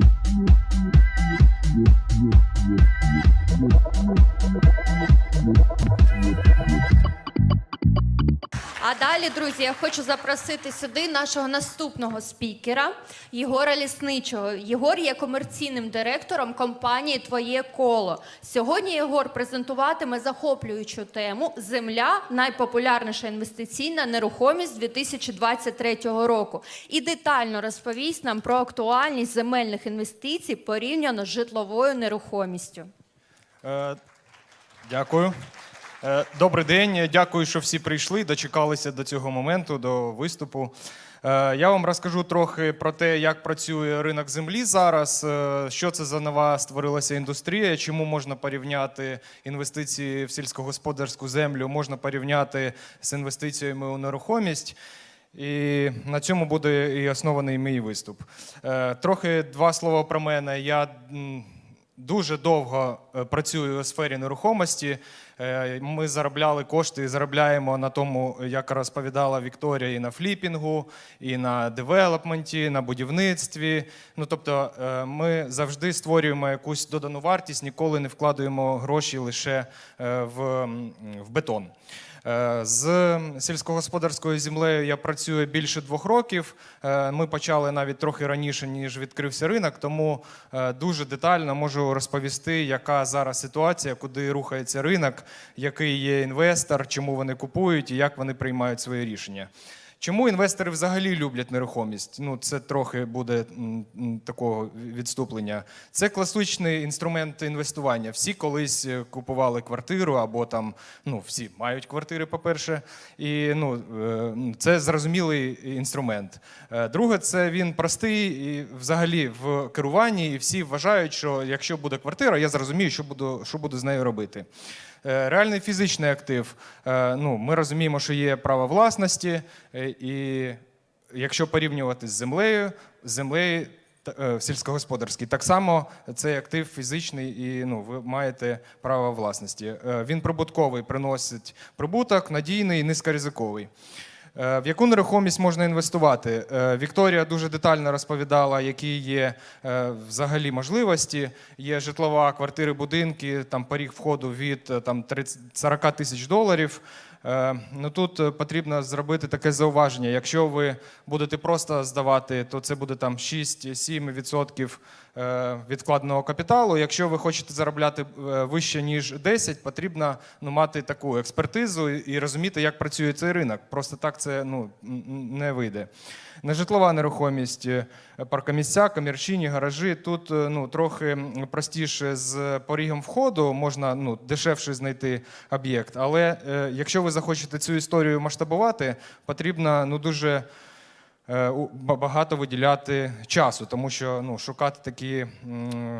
Thank you. А далі, друзі, я хочу запросити сюди нашого наступного спікера Єгора Лісничого. Єгор є комерційним директором компанії Твоє коло. Сьогодні Єгор презентуватиме захоплюючу тему Земля найпопулярніша інвестиційна нерухомість 2023 року і детально розповість нам про актуальність земельних інвестицій порівняно з житловою нерухомістю. Е, Дякую. Е, Добрий день. Дякую, що всі прийшли, дочекалися до цього моменту, до виступу. Е, Я вам розкажу трохи про те, як працює ринок землі зараз, е, що це за нова створилася індустрія, чому можна порівняти інвестиції в сільськогосподарську землю, можна порівняти з інвестиціями у нерухомість. І на цьому буде і оснований мій виступ. Трохи два слова про мене. Я дуже довго е, працюю у сфері нерухомості. Е, Ми заробляли кошти і заробляємо на тому, як розповідала Вікторія, і на фліпінгу, і на девелопменті, на будівництві. Ну тобто, е, ми завжди створюємо якусь додану вартість, ніколи не вкладуємо гроші лише в, в бетон. Е, З сільськогосподарською землею я працюю більше двох років. Е, Ми почали навіть трохи раніше, ніж відкрився ринок, тому е, дуже детально можу розповісти, яка зараз ситуація, куди рухається ринок, який є інвестор, чому вони купують і як вони приймають свої рішення. Чому інвестори взагалі люблять нерухомість? Ну, це трохи буде такого відступлення. Це класичний інструмент інвестування. Всі колись е, купували квартиру, або там ну всі мають квартири, по-перше, і ну е, це зрозумілий інструмент. Е, Друге, це він простий і взагалі в керуванні, і всі вважають, що якщо буде квартира, я зрозумію, що буду, що буду з нею робити. Е, Реальний фізичний актив. е, Ну, ми розуміємо, що є право власності, е, і якщо порівнювати з землею, з землею сільськогосподарський, так само цей актив фізичний, і ну, ви маєте право власності. Він прибутковий, приносить прибуток, надійний, низькоризиковий. Е, В яку нерухомість можна інвестувати? Е, Вікторія дуже детально розповідала, які є е, взагалі можливості. Є житлова квартири, будинки, там поріг входу від там 30 40 тисяч доларів. Ну тут потрібно зробити таке зауваження. Якщо ви будете просто здавати, то це буде там 6-7% е, відкладеного капіталу. Якщо ви хочете заробляти е, вище ніж 10, потрібно ну, мати таку експертизу і розуміти, як працює цей ринок. Просто так це ну, не вийде. Нежитлова нерухомість, е, паркомісця, комірчині, гаражі. Тут е, ну, трохи простіше з порігом входу, можна ну, дешевше знайти об'єкт. Але е, якщо ви захочете цю історію масштабувати, потрібно ну, дуже е, багато виділяти часу, тому що ну, шукати такі,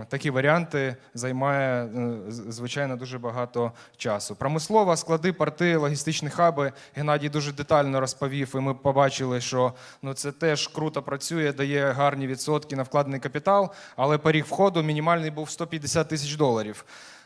такі варіанти займає е, звичайно дуже багато часу. Промислова, склади, порти, логістичні хаби. Геннадій дуже детально розповів, і ми побачили, що ну, це теж круто працює, дає гарні відсотки на вкладений капітал, але поріг входу мінімальний був 150 тисяч доларів.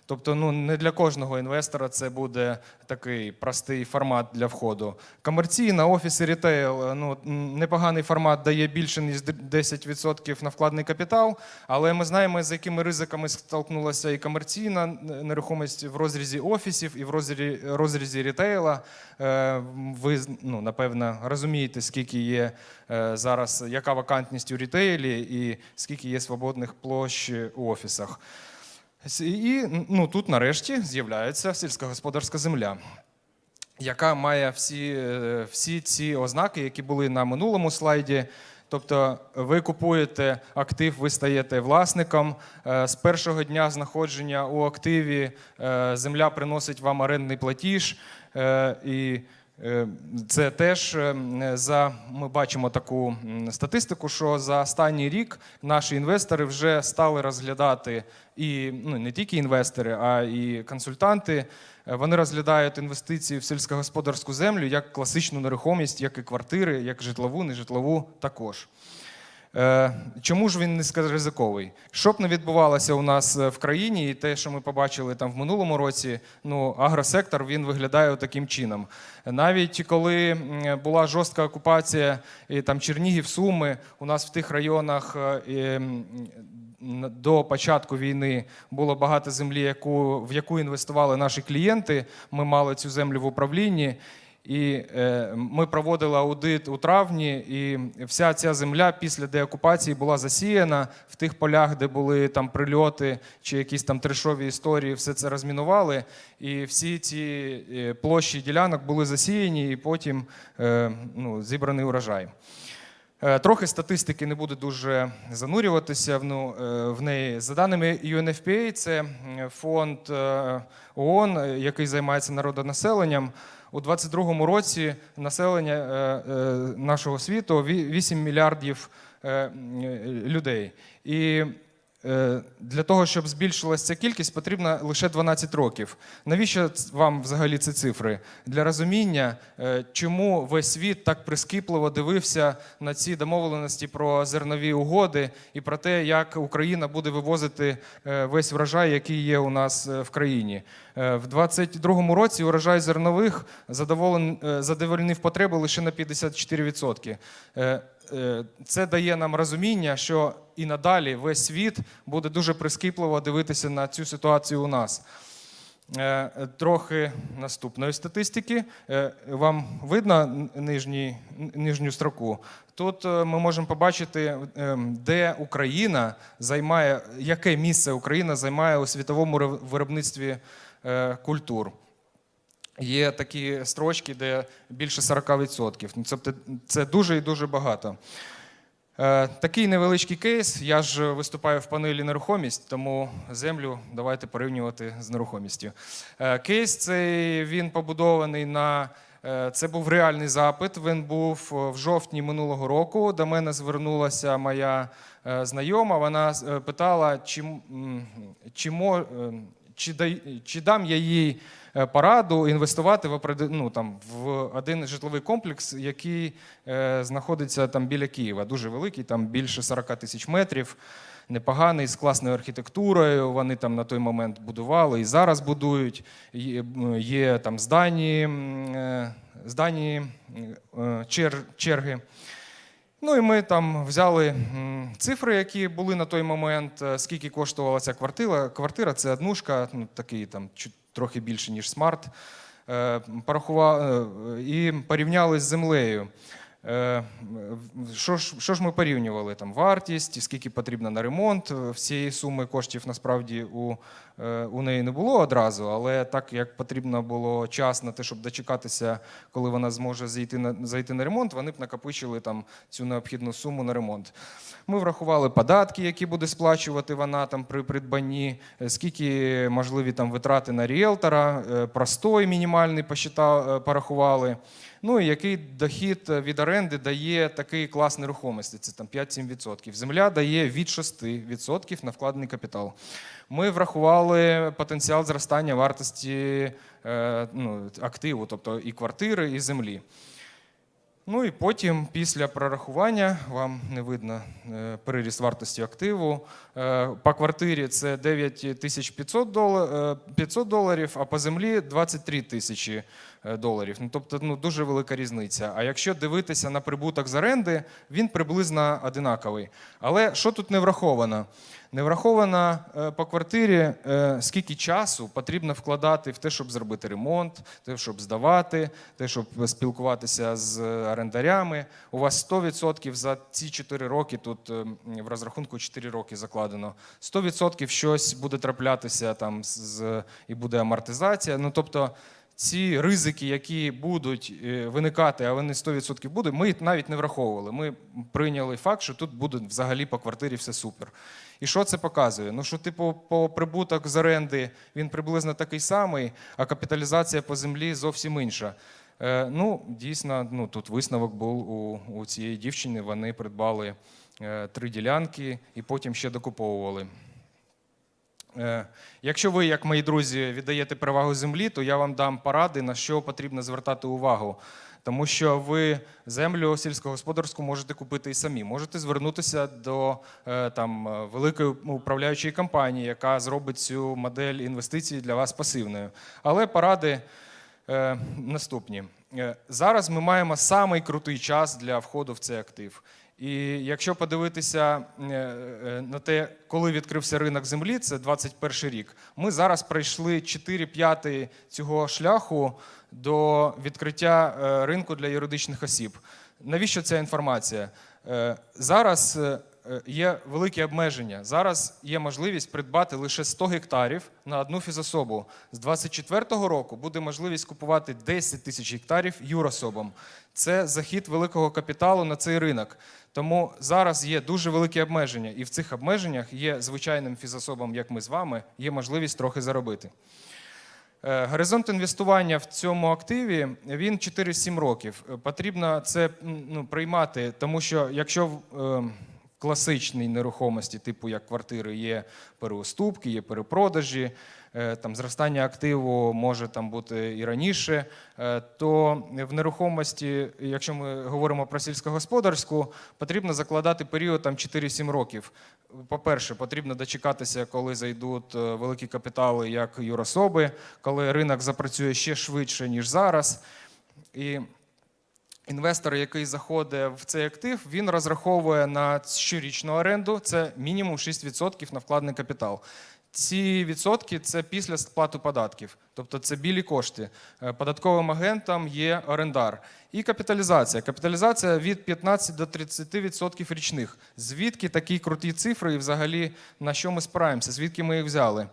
Тобто, ну не для кожного інвестора це буде такий простий формат для входу. Комерційна, офіс і рітейл. Ну непоганий формат дає більше ніж 10% на вкладений капітал. Але ми знаємо, з якими ризиками столкнулася і комерційна нерухомість в розрізі офісів, і в розрізі, розрізі рітейла. Е, Ви ну напевно розумієте, скільки є е, зараз, яка вакантність у рітейлі, і скільки є свободних площ у офісах. І ну, тут нарешті з'являється сільськогосподарська земля, яка має всі, е, всі ці ознаки, які були на минулому слайді. Тобто ви купуєте актив, ви стаєте власником. Е, З першого дня знаходження у активі е, земля приносить вам орендний платіж. І Це теж е, за ми бачимо таку статистику, що за останній рік наші інвестори вже стали розглядати і ну не тільки інвестори, а і консультанти. е, Вони розглядають інвестиції в сільськогосподарську землю як класичну нерухомість, як і квартири, як житлову, нежитлову також. Е, Чому ж він низькоризиковий? Що б не відбувалося у нас е, в країні, і те, що ми побачили там в минулому році, ну агросектор він виглядає таким чином. Навіть коли була жорстка окупація і там Чернігів, Суми, у нас в тих районах е, до початку війни було багато землі, яку, в яку інвестували наші клієнти. Ми мали цю землю в управлінні. І е, ми проводили аудит у травні, і вся ця земля після деокупації була засіяна в тих полях, де були там прильоти чи якісь там трешові історії, все це розмінували. І всі ці е, площі ділянок були засіяні, і потім е, ну, зібраний урожай. Е, Трохи статистики не буду дуже занурюватися в, ну, е, неї. За даними UNFPA, це фонд е, ООН, який займається народонаселенням. У 22-му році населення нашого світу ві- 8 мільярдів людей. І для того, щоб збільшилася ця кількість, потрібно лише 12 років. Навіщо вам взагалі ці цифри? Для розуміння, е, чому весь світ так прискіпливо дивився на ці домовленості про зернові угоди і про те, як Україна буде вивозити е, весь врожай, який є у нас е, в країні. Е, В 22-му році урожай зернових е, задовольнив потреби лише на 54%. Е, Це дає нам розуміння, що і надалі весь світ буде дуже прискіпливо дивитися на цю ситуацію у нас. Е, Трохи наступної статистики. Е, Вам видно н- нижній, н- нижню строку? Тут ми можемо побачити, де Україна займає, яке місце Україна займає у світовому виробництві культур. Є такі строчки, де більше 40%. Ну, Тобто це дуже і дуже багато. Е, Такий невеличкий кейс. Я ж виступаю в панелі нерухомість, тому землю давайте порівнювати з нерухомістю. Е, Кейс цей він побудований на. е, Це був реальний запит. Він був в жовтні минулого року. До мене звернулася моя знайома. Вона питала, чи, чи, чи, дай- чи дам я їй е, пораду інвестувати в, ну, там, в один житловий комплекс, який е, знаходиться там біля Києва. Дуже великий, там більше 40 тисяч метрів. Непоганий, з класною архітектурою. Вони там на той момент будували і зараз будують. Є, є там здані, е, здані е, чер, черги. Ну і ми там взяли цифри, які були на той момент, е, скільки коштувала ця квартира. Квартира це однушка, ну, такий там трохи більше, ніж смарт. Е, е, і порівняли з землею. Що ж, що ж ми порівнювали? Там вартість, скільки потрібно на ремонт. Всієї суми коштів насправді у, у неї не було одразу, але так як потрібно було час на те, щоб дочекатися, коли вона зможе зайти на, зайти на ремонт, вони б накопичили там цю необхідну суму на ремонт. Ми врахували податки, які буде сплачувати вона там при придбанні, е, скільки можливі там витрати на ріелтора, е, простой мінімальний посчита- е, порахували. Ну і який дохід від оренди дає такий клас нерухомості, це там 5-7%. Земля дає від 6% на вкладений капітал. Ми врахували потенціал зростання вартості е, ну, активу, тобто і квартири, і землі. Ну і потім, після прорахування, вам не видно приріст переріст вартості активу. Е, По квартирі це 9500 доларів, 500 доларів, а по землі 23 тисячі е, доларів. Ну, тобто ну, дуже велика різниця. А якщо дивитися на прибуток з оренди, він приблизно одинаковий. Але що тут не враховано? Не враховано е, по квартирі, е, скільки часу потрібно вкладати в те, щоб зробити ремонт, те, щоб здавати, те, щоб спілкуватися з орендарями. У вас 100% за ці 4 роки, тут е, в розрахунку 4 роки закладено, 100% щось буде траплятися там з, і буде амортизація. Ну, тобто, ці ризики, які будуть е, виникати, а вони 100% будуть, ми навіть не враховували. Ми прийняли факт, що тут буде взагалі по квартирі все супер. І що це показує? Ну, що, типу, по прибуток з оренди він приблизно такий самий, а капіталізація по землі зовсім інша. Е, ну, дійсно, ну, тут висновок був у, у цієї дівчини. Вони придбали е, три ділянки і потім ще докуповували. Е, Якщо ви, як мої друзі, віддаєте перевагу землі, то я вам дам поради, на що потрібно звертати увагу. Тому що ви землю сільськогосподарську можете купити і самі. Можете звернутися до е, там, е, великої управляючої компанії, яка зробить цю модель інвестицій для вас пасивною. Але поради наступні. Зараз ми маємо самий крутий час для входу в цей актив. І якщо подивитися е, е, на те, коли відкрився ринок землі, це 21 рік. Ми зараз пройшли 4 п'яти цього шляху до відкриття е, ринку для юридичних осіб. Навіщо ця інформація? Зараз є великі обмеження. Зараз є можливість придбати лише 100 гектарів на одну фізособу. З 24-го року буде можливість купувати 10 тисяч гектарів юрособам. Це захід великого капіталу на цей ринок. Тому зараз є дуже великі обмеження, і в цих обмеженнях є звичайним фізособам, як ми з вами, є можливість трохи заробити. Е, Горизонт інвестування в цьому активі він 4-7 років. Е, Потрібно це ну, приймати, тому що якщо в е, класичній нерухомості, типу як квартири, є переуступки, є перепродажі, там зростання активу може там бути і раніше, е, то в нерухомості, якщо ми говоримо про сільськогосподарську, потрібно закладати період там 4-7 років. По-перше, потрібно дочекатися, коли зайдуть е, великі капітали, як юрособи, коли ринок запрацює ще швидше, ніж зараз. І інвестор, який заходить в цей актив, він розраховує на щорічну оренду, це мінімум 6% на вкладений капітал. Ці відсотки це після сплати податків, тобто це білі кошти. Е, Податковим агентом є орендар. І капіталізація. Капіталізація від 15 до 30% річних. Звідки такі круті цифри і взагалі на що ми спираємося? Звідки ми їх взяли?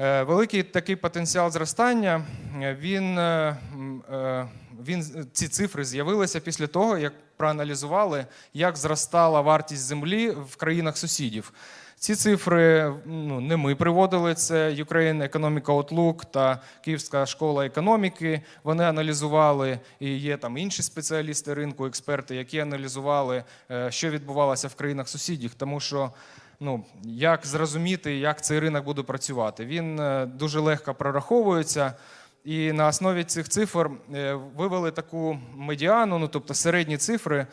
Е, Великий такий потенціал зростання. е, Він, він, ці цифри з'явилися після того, як проаналізували, як зростала вартість землі в країнах сусідів. Ці цифри ну, не ми приводили, це Ukraine Economic Outlook та Київська школа економіки. Вони аналізували, і є там інші спеціалісти ринку, експерти, які аналізували, е, що відбувалося в країнах сусідів. Тому що ну, як зрозуміти, як цей ринок буде працювати. Він е, дуже легко прораховується. І на основі цих цифр е, вивели таку медіану, ну тобто середні цифри.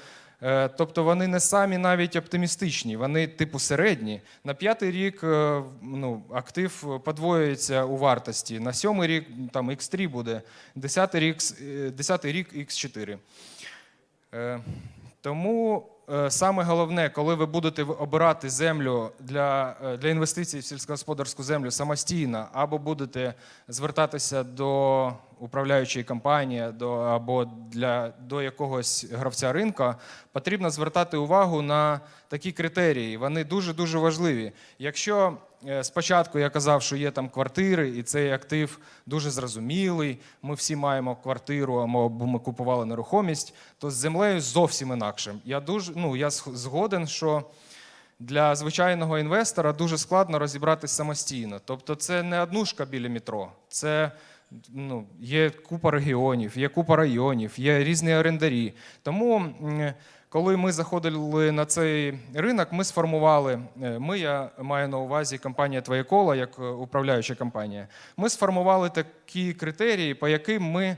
Е, Тобто вони не самі навіть оптимістичні, вони типу середні. На п'ятий рік е, ну, актив подвоюється у вартості. На сьомий рік там X3 буде, десятий рік, е, десятий рік X4. Е, Тому саме головне, коли ви будете обирати землю для, е, для інвестицій в сільськогосподарську землю самостійно, або будете звертатися до управляючої компанії до, або для, до якогось гравця ринка, потрібно звертати увагу на такі критерії. Вони дуже-дуже важливі. Якщо е, спочатку я казав, що є там квартири, і цей актив дуже зрозумілий, ми всі маємо квартиру, або ми купували нерухомість, то з землею зовсім інакше. Я дуже ну я згоден, що для звичайного інвестора дуже складно розібратись самостійно. Тобто, це не однушка біля метро, це ну, є купа регіонів, є купа районів, є різні орендарі. Тому, коли ми заходили на цей ринок, ми сформували. е, Ми, я маю на увазі компанія Твоє коло, як е, управляюча компанія. Ми сформували такі критерії, по яким ми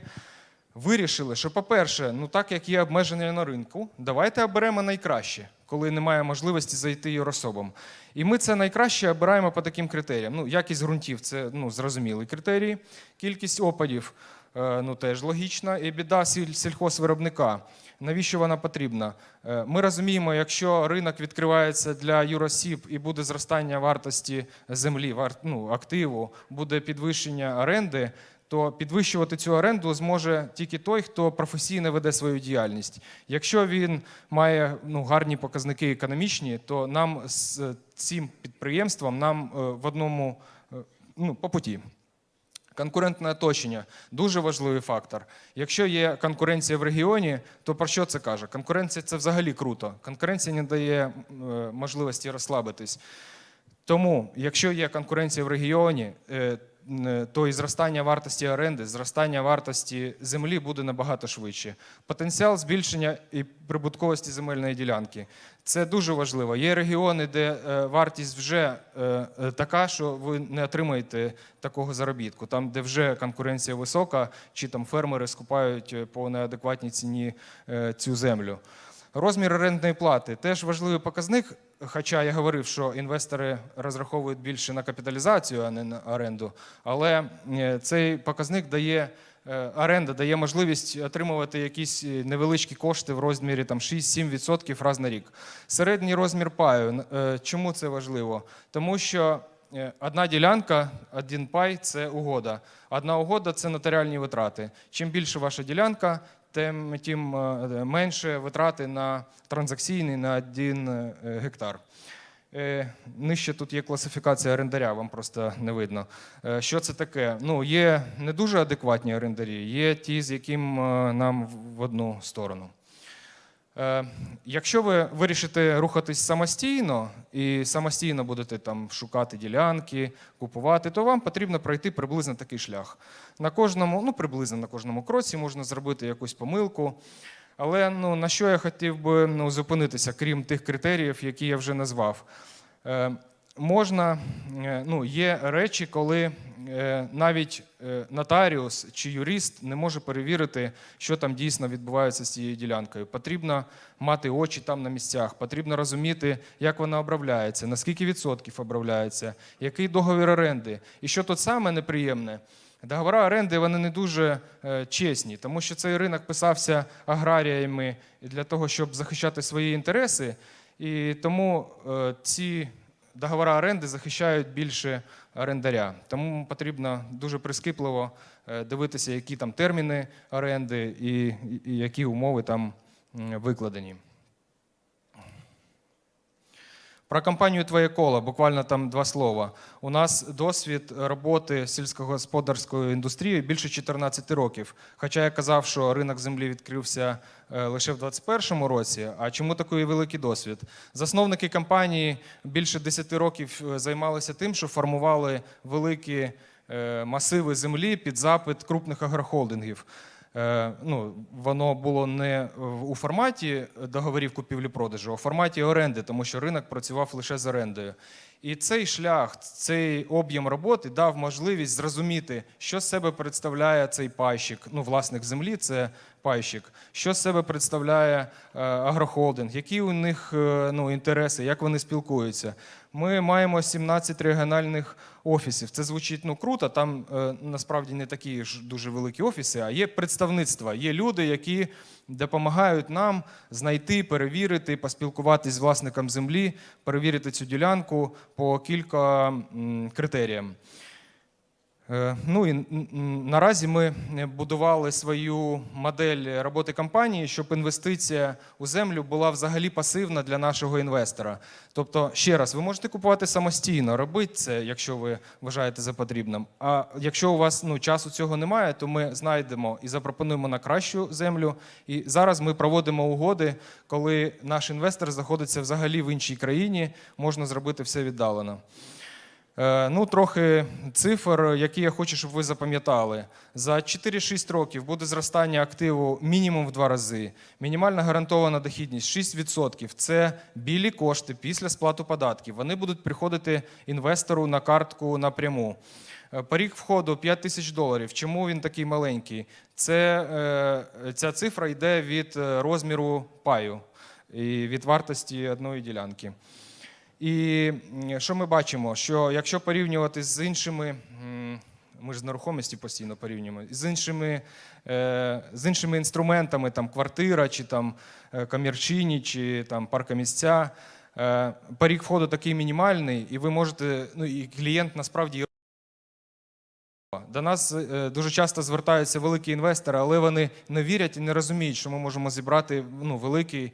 вирішили, що, по-перше, ну так як є обмеження на ринку, давайте оберемо найкраще, коли немає можливості зайти юрособам. І ми це найкраще обираємо по таким критеріям. Ну, якість ґрунтів це ну, зрозумілий критерій, кількість опадів. Е, Ну, теж логічно, і біда сіль- сільхозвиробника. Навіщо вона потрібна? Е, Ми розуміємо, якщо ринок відкривається для юросіб і буде зростання вартості землі, ну, активу, буде підвищення оренди, то підвищувати цю оренду зможе тільки той, хто професійно веде свою діяльність. Якщо він має ну, гарні показники економічні, то нам з цим підприємством нам е, в одному ну, по путі. Конкурентне оточення дуже важливий фактор. Якщо є конкуренція в регіоні, то про що це каже? Конкуренція це взагалі круто. Конкуренція не дає е, можливості розслабитись. Тому, якщо є конкуренція в регіоні, е, то і зростання вартості оренди, зростання вартості землі буде набагато швидше. Потенціал збільшення і прибутковості земельної ділянки це дуже важливо. Є регіони, де е, вартість вже е, е, така, що ви не отримаєте такого заробітку. Там, де вже конкуренція висока, чи там фермери скупають е, по неадекватній ціні е, цю землю. Розмір орендної плати теж важливий показник. Хоча я говорив, що інвестори розраховують більше на капіталізацію, а не на оренду. Але е, цей показник дає е, оренда дає можливість отримувати якісь е, невеличкі кошти в розмірі там 6-7% раз на рік. Середній розмір паю. Чому це важливо? Тому що одна ділянка, один пай це угода. Одна угода це нотаріальні витрати. Чим більше ваша ділянка, тим, тим е, менше витрати на транзакційний на один е, гектар. Е, Нижче тут є класифікація орендаря, вам просто не видно. Е, Що це таке? Ну, є не дуже адекватні орендарі, є ті, з яким е, нам в одну сторону. Е, Якщо ви вирішите рухатись самостійно і самостійно будете там шукати ділянки, купувати, то вам потрібно пройти приблизно такий шлях. На кожному, ну приблизно на кожному кроці можна зробити якусь помилку. Але ну, на що я хотів би ну, зупинитися, крім тих критеріїв, які я вже назвав. Можна, е, ну, є речі, коли е, навіть е, нотаріус чи юрист не може перевірити, що там дійсно відбувається з цією ділянкою. Потрібно мати очі там на місцях, потрібно розуміти, як вона обробляється, на скільки відсотків обробляється, який договір оренди. І що тут саме неприємне, Договори оренди вони не дуже чесні, тому що цей ринок писався аграріями для того, щоб захищати свої інтереси, і тому ці договори оренди захищають більше орендаря. Тому потрібно дуже прискіпливо е, дивитися, які там терміни оренди і, які умови там викладені. Про компанію Твоє коло, буквально там два слова. У нас досвід роботи сільськогосподарської індустрії більше 14 років. Хоча я казав, що ринок землі відкрився е, лише в 2021 році. А чому такий великий досвід? Засновники компанії більше 10 років е, займалися тим, що формували великі е, масиви землі під запит крупних агрохолдингів. Е, ну, воно було не у форматі договорів купівлі-продажу, а в форматі оренди, тому що ринок працював лише з орендою. І цей шлях, цей об'єм роботи дав можливість зрозуміти, що з себе представляє цей пайщик. Ну, власник землі це пайщик, що з себе представляє е, агрохолдинг, які у них е, ну, інтереси, як вони спілкуються. Ми маємо 17 регіональних офісів. Це звучить ну круто. Там е, насправді не такі ж дуже великі офіси, а є представництва. Є люди, які допомагають нам знайти, перевірити, поспілкуватись з власником землі, перевірити цю ділянку по кілька м, критеріям. Е, Ну і наразі ми будували свою модель роботи компанії, щоб інвестиція у землю була взагалі пасивна для нашого інвестора. Тобто, ще раз, ви можете купувати самостійно, робити це, якщо ви вважаєте за потрібним. А якщо у вас ну, часу цього немає, то ми знайдемо і запропонуємо на кращу землю. І зараз ми проводимо угоди, коли наш інвестор знаходиться взагалі в іншій країні, можна зробити все віддалено. Е, Ну, трохи цифр, які я хочу, щоб ви запам'ятали. За 4-6 років буде зростання активу мінімум в два рази. Мінімальна гарантована дохідність 6%. Це білі кошти після сплати податків. Вони будуть приходити інвестору на картку напряму. Е, Поріг входу 5 тисяч доларів. Чому він такий маленький? Це, е, ця цифра йде від розміру паю і від вартості одної ділянки. І що ми бачимо? Що якщо порівнювати з іншими, ми ж з нерухомості постійно порівнюємо, з іншими, е, з іншими інструментами, там квартира, чи там е, комірчині, чи там паркомісця, е, поріг входу такий мінімальний, і ви можете, ну і клієнт насправді. До нас дуже часто звертаються великі інвестори, але вони не вірять і не розуміють, що ми можемо зібрати ну, великий,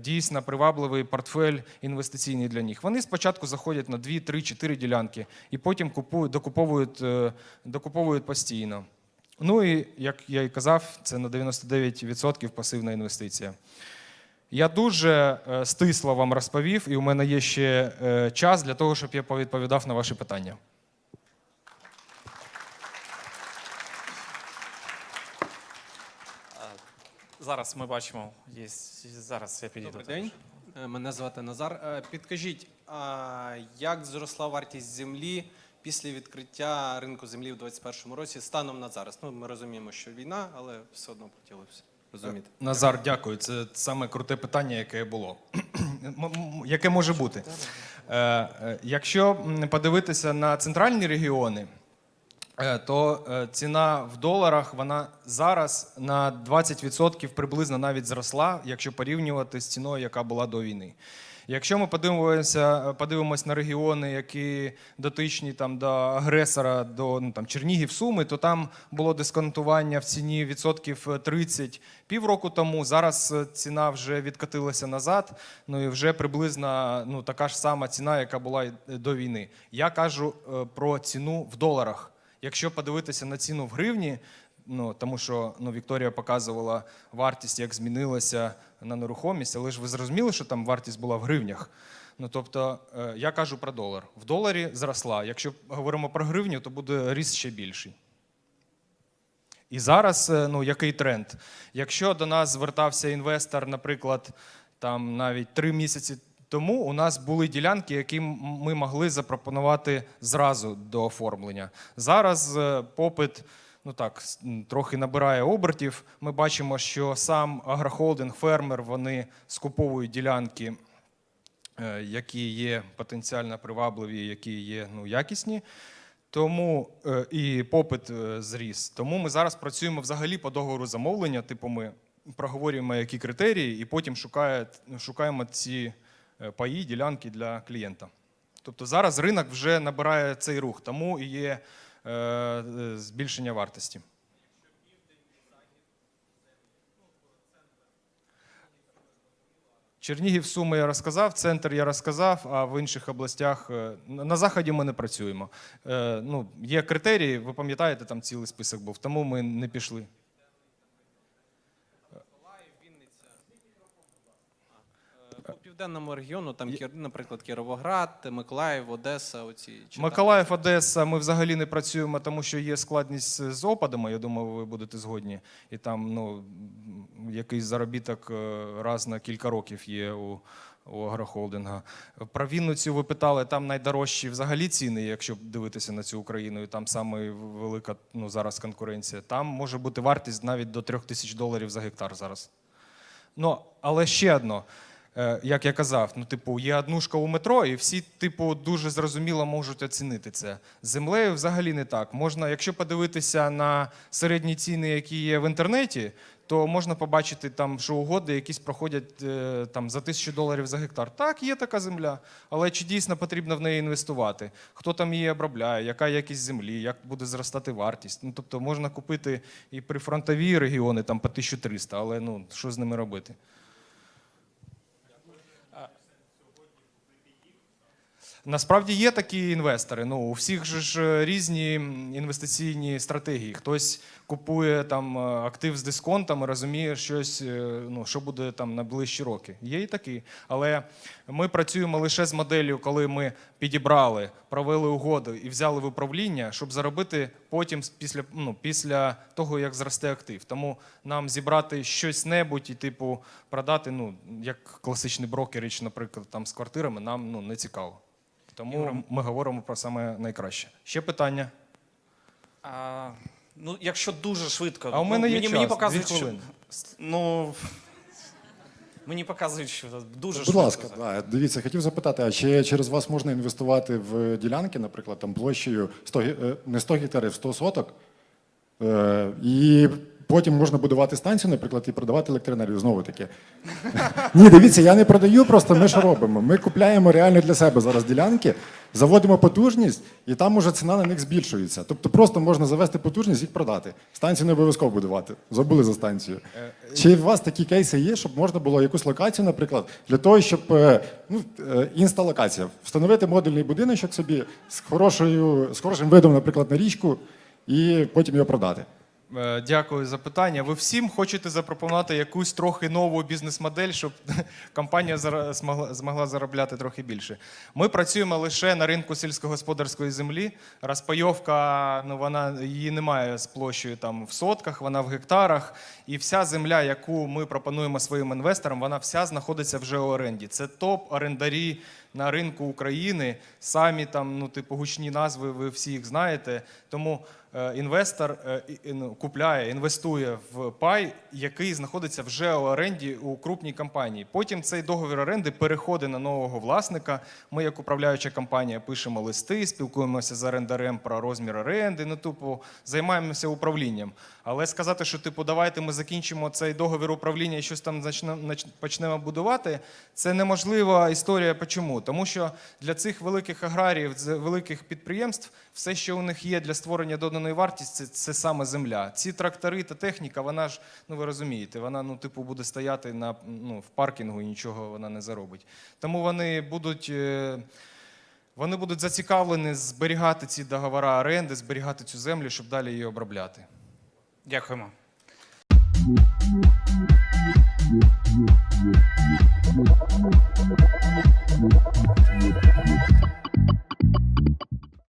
дійсно привабливий портфель інвестиційний для них. Вони спочатку заходять на 2, 3, 4 ділянки і потім купують, докуповують, е, докуповують постійно. Ну і як я і казав, це на 99% пасивна інвестиція. Я дуже е, стисло вам розповів, і у мене є ще е, час для того, щоб я повідповідав на ваші питання. Зараз ми бачимо, є зараз я підійду. Добрий день. Е, Мене звати Назар. Е, Підкажіть, а як зросла вартість землі після відкриття ринку землі в 2021 році станом на зараз? Ну, ми розуміємо, що війна, але все одно хотілося розуміти. Назар, дякую. Це саме круте питання, яке було. Яке може бути. Е, е, Якщо подивитися на центральні регіони, е, то е, ціна в доларах вона зараз на 20% приблизно навіть зросла, якщо порівнювати з ціною, яка була до війни. Якщо ми подивимося, подивимось на регіони, які дотичні там до агресора, до ну, там, Чернігів, Суми, то там було дисконтування в ціні відсотків 30 півроку тому. Зараз е, ціна вже відкатилася назад. Ну і вже приблизно ну, така ж сама ціна, яка була до війни. Я кажу е, про ціну в доларах. Якщо подивитися на ціну в гривні, ну тому що ну, Вікторія показувала вартість, як змінилася на нерухомість, але ж ви зрозуміли, що там вартість була в гривнях. Ну тобто, е, я кажу про долар. В доларі зросла. Якщо говоримо про гривню, то буде ріст ще більший. І зараз е, ну, який тренд? Якщо до нас звертався інвестор, наприклад, там навіть три місяці тому, у нас були ділянки, які ми могли запропонувати зразу до оформлення. Зараз е, попит. Ну так, трохи набирає обертів. Ми бачимо, що сам агрохолдинг, фермер, вони скуповують ділянки, е, які є потенціально привабливі, які є ну, якісні. Тому е, і попит зріс. Тому ми зараз працюємо взагалі по договору замовлення. Типу, ми проговорюємо, які критерії, і потім шукає, шукаємо ці паї, ділянки для клієнта. Тобто зараз ринок вже набирає цей рух, тому і є е, е, збільшення вартості. Чернігів, Суми я розказав, центр я розказав, а в інших областях е, на заході ми не працюємо. Е, ну, є критерії, ви пам'ятаєте, там цілий список був, тому ми не пішли. Е, По південному регіону, там, Кір- наприклад, Кіровоград, Миколаїв, Одеса, оці чи там- Миколаїв, Одеса, ми взагалі не працюємо, тому що є складність з опадами. Я думаю, ви будете згодні. І там ну, якийсь заробіток е, раз на кілька років є у, у агрохолдинга. Про Вінницю ви питали, там найдорожчі взагалі ціни, якщо дивитися на цю Україну, і там саме велика ну, зараз конкуренція. Там може бути вартість навіть до трьох тисяч доларів за гектар зараз. Ну, але ще одно, е, як я казав, ну, типу, є однушка у метро, і всі, типу, дуже зрозуміло можуть оцінити це. З землею взагалі не так. Можна, якщо подивитися на середні ціни, які є в інтернеті, то можна побачити там, що угоди якісь проходять е, там за тисячу доларів за гектар. Так, є така земля, але чи дійсно потрібно в неї інвестувати? Хто там її обробляє, яка якість землі, як буде зростати вартість? Ну тобто можна купити і прифронтові регіони там по 1300, але ну що з ними робити? Насправді є такі інвестори. Ну, у всіх ж е, різні інвестиційні стратегії. Хтось купує там е, актив з дисконтом і розуміє щось, е, ну, що буде там на ближчі роки. Є і такі. Але ми працюємо лише з моделлю, коли ми підібрали, провели угоду і взяли в управління, щоб заробити потім після, ну, після того, як зросте актив. Тому нам зібрати щось небудь і, типу, продати, ну, як класичний брокеріч, наприклад, там з квартирами, нам ну, не цікаво. Тому ми говоримо про саме найкраще. Ще питання. А, ну, якщо дуже швидко. А у мене ну, є мені, час, мені дві показують, що, хвилини. ну, мені показують, що дуже Будь швидко. ласка, да, дивіться, хотів запитати, а чи через вас можна інвестувати в ділянки, наприклад, там площею 100, ге- е, не 100 гектарів, 100 соток, е, і потім можна будувати станцію, наприклад, і продавати електроенергію знову таки. Ні, дивіться, я не продаю, просто ми що робимо? Ми купляємо реально для себе зараз ділянки, заводимо потужність, і там уже ціна на них збільшується. Тобто просто можна завести потужність і продати. Станцію не обов'язково будувати. Забули за станцію. Чи у вас такі кейси є, щоб можна було якусь локацію, наприклад, для того, щоб е, ну, е, інсталокація, встановити модульний будиночок собі з хорошою, з хорошим видом, наприклад, на річку, і потім його продати? Е, Дякую за питання. Ви всім хочете запропонувати якусь трохи нову бізнес-модель, щоб компанія змогла, змогла заробляти трохи більше. Ми працюємо лише на ринку сільськогосподарської землі. Розпайовка, ну вона її немає з площею там в сотках, вона в гектарах. І вся земля, яку ми пропонуємо своїм інвесторам, вона вся знаходиться вже у оренді. Це топ-орендарі на ринку України. Самі там, ну, типу, гучні назви, ви всі їх знаєте. Тому інвестор е, і- і, ну, купляє, інвестує в пай, який знаходиться вже у оренді у крупній компанії. Потім цей договір оренди переходить на нового власника. Ми, як управляюча компанія, пишемо листи, спілкуємося з орендарем про розмір оренди. Ну, типу, займаємося управлінням. Але сказати, що типу, давайте ми закінчимо цей договір управління і щось там почнемо будувати, це неможлива історія. Чому? Тому що для цих великих аграріїв, великих підприємств, все, що у них є для створення доданої вартості, це, це саме земля. Ці трактори та техніка, вона ж, ну ви розумієте, вона ну, типу, буде стояти на, ну, в паркінгу і нічого вона не заробить. Тому вони будуть. Е, вони будуть зацікавлені зберігати ці договори оренди, зберігати цю землю, щоб далі її обробляти. Дякуємо. Thank.